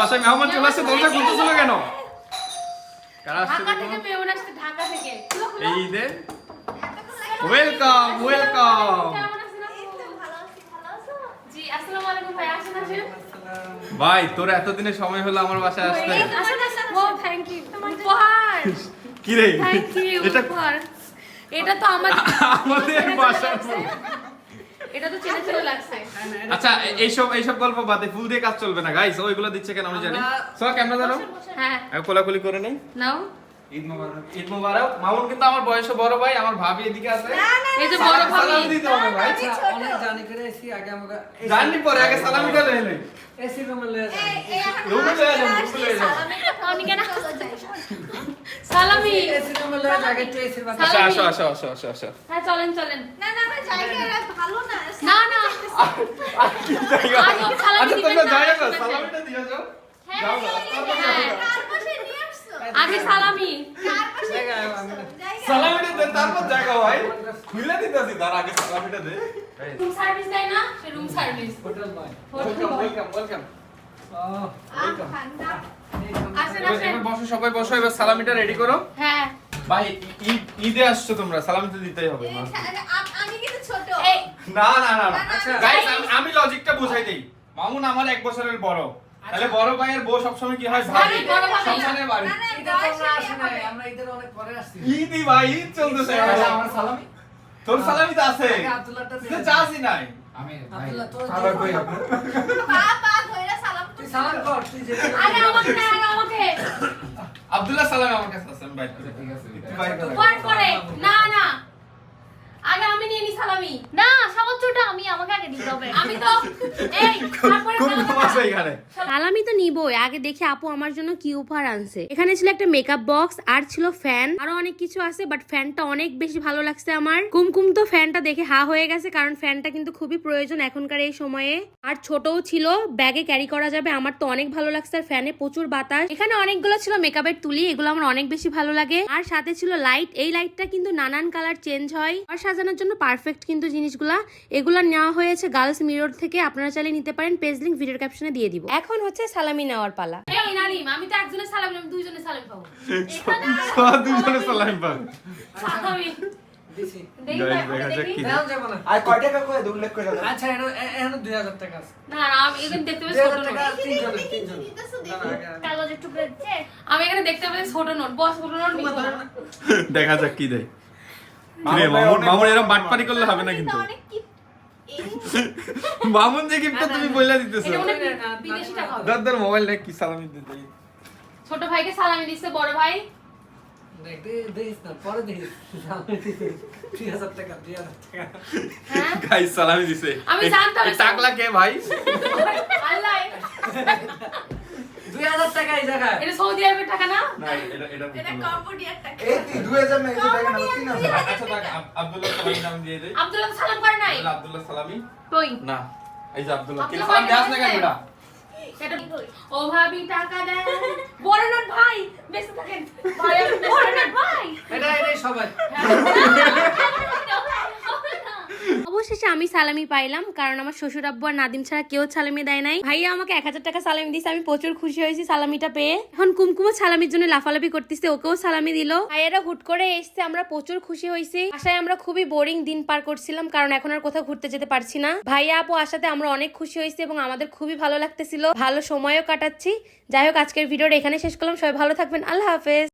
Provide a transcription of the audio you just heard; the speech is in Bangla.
বাসায় মেহমান চলে আসছে দরজা খুলতেছিল কেন? কারা আসছে ঢাকা থেকে। এই ঈদে ওয়েলকাম ওয়েলকাম ভাই, তোর এতদিনে সময় হলো আমার বাসায় আসতে। কি রে? এটা। এটা তো আমার আমাদের বাসার ফুল। এটা তো চেনা চেনা লাগছে। আচ্ছা এ- এইসব এইসব গল্প বাদে ফুল দিয়ে কাজ চলবে না গাইস ওইগুলো দিচ্ছে কেন আমি জানি। সো ক্যামেরা ধরো। হ্যাঁ। কোলাকুলি করে নেই। নাও। ঈদ মোবারক ঈদ মোবারক। মামুন কিন্তু আমার বয়সে বড় ভাই আমার ভাবি এদিকে আছে। এই যে বড় সালাম- সালাম ভাবি। দিতে হবে ভাই। অনেক জানি করে এসি আগে আমাকে পরে আগে এসি রুমে লয়ে রুমে লয়ে রুমে লয়ে এসি রুমে লয়ে যাই আগে একটু এসির আচ্ছা আসো আসো আসো আসো আসো। হ্যাঁ চলেন চলেন। না না আমার জায়গাটা ভালো না না না। কি জায়গা? আগে সালামি আচ্ছা তোমরা না, যাই না আসবেন না। সালামিটা দিয়ে যাও যাও না, তারপর হ্যাঁ। যাও। না। কার পাশে নিয়ে আসছো। আগে সালামি। কার পাশে জায়গা আমি না। জায়গা। সালামিটা দেন তারপর জায়গা ভাই খুলে দিতেছি তার আগে সালামিটা দে। রুম সার্ভিস দেয় না সে রুম সার্ভিস। হোটেল নয় ওয়েলকাম ওয়েলকাম ওয়েলকাম ও আহ ঠান্ডা। আসেন আসেন। বসো সবাই বসো এবার সালামিটা রেডি করো। হ্যাঁ। ভাই ঈদ ঈদে আসছো তোমরা সালামি তো দিতেই হবে। ঠা- আম- কিন্তু ছোট। না না না না। আচ্ছা। গাইস আমি লজিকটা বুঝাই দেই। মামুন আমার এক বছরের বড়। তাহলে বড় ভাইয়ের বউ সবসময় কি হয়? ভাবি ভাবি, বড় আমরা ঈদের অনেক পরে আসছি। ভাই ঈদ চলতেছে। আচ্ছা, আমার সালামি? তোর সালামি তো আছে। তুই নাই। আমি আব্দুল্লাহ তোর আবার কই আপনি পা পা ধইরা সালাম তুই সালাম কর তুই যে আমাকে না আমাকে। আব্দুল্লাহ সালাম আমার কাছে আছে আমি বাইট করে ঠিক আছে একটু বাইর করে পর। পরে না না। আগে আমি নিয়ে নি সালামি। না সর্বোচ্চটা আমি আমাকে আগে দিতে হবে। আমি তো এই তারপরে এখানে। সালামি তো নিবই। আগে দেখি আপু আমার জন্য কি উপহার আনছে। এখানে ছিল একটা মেকআপ বক্স আর ছিল ফ্যান আরও অনেক কিছু আছে বাট ফ্যানটা অনেক বেশি ভালো লাগছে আমার। কুমকুম তো ফ্যানটা দেখে হা হয়ে গেছে, কারণ ফ্যানটা কিন্তু খুবই প্রয়োজন এখনকার এই সময়ে। আর ছোটও ছিল ব্যাগে ক্যারি করা যাবে। আমার তো অনেক ভালো লাগছে আর ফ্যানে প্রচুর বাতাস। এখানে অনেকগুলো ছিল মেকআপের তুলি, এগুলো আমার অনেক বেশি ভালো লাগে। আর সাথে ছিল লাইট এই লাইটটা কিন্তু নানান কালার চেঞ্জ হয়। আর সাজানোর জন্য পারফেক্ট কিন্তু জিনিসগুলা। এগুলো নেওয়া হয়েছে গার্লস মিরর থেকে। আপনারা চাইলে নিতে পারেন। পেজ লিঙ্ক ভিডিওর ক্যাপশনে দিয়ে দিব। এখন হচ্ছে সালামি নেওয়ার পালা। আমি তো একজনের সালামি সালামি পাবো। সালামি পাবে। সালামি। আচ্ছা এখানে আমি দেখতে পাচ্ছি ছোট নোট। বস ছোট দেখা যাক কি দেয়। মামুন এরকম বাটপারি করলে হবে না কিন্তু। মামুন যে গিফটটা তুমি বইলা দিতেছো। এটা বিদেশি টাকা দাদার মোবাইল নাকি কি সালামি দিতে ছোট ভাইকে সালামি দিচ্ছে বড় ভাই। দেখ, দিছি। হ্যাঁ? দিছে। আমি জানতাম টাকলা কে ভাই? আল্লাহ। দুই হাজার টাকা এই জায়গায়। এটা সৌদি আরবের টাকা না? না এটা এটা এটা কম্বোডিয়ার টাকা। এই 2000 না এই টাকা না 3000 আচ্ছা থাক আব্দুল্লাহ সালামি নাম দিয়ে দে। আব্দুল্লাহ সালাম করে নাই? আব্দুল্লাহ সালামি? কই? না এই যে আব্দুল্লাহ। কি সালাম ভাই না কেন? এটা এটা ও ভাবি টাকা দেন। বড় ভাই বেঁচে থাকেন। ভাই বড় ভাই। এটা এটাই সবাই। আমি সালামি পাইলাম, কারণ আমার শ্বশুর আব্বু আর নাদিম ছাড়া কেউ সালামি দেয় নাই। ভাইয়া আমাকে এক হাজার টাকা সালামি দিছে, আমি প্রচুর খুশি হয়েছি সালামিটা পেয়ে। এখন কুমকুমও সালামির জন্য লাফালাফি করতেছে, ওকেও সালামি দিল। ভাইয়ারা হুট করে এসছে, আমরা প্রচুর খুশি হয়েছি। আশায় আমরা খুবই বোরিং দিন পার করছিলাম, কারণ এখন আর কোথাও ঘুরতে যেতে পারছি না। ভাইয়া আপু আসাতে আমরা অনেক খুশি হয়েছি এবং আমাদের খুবই ভালো লাগতেছিল। ভালো সময়ও কাটাচ্ছি। যাই হোক, আজকের ভিডিওটা এখানে শেষ করলাম। সবাই ভালো থাকবেন। আল্লাহ হাফেজ।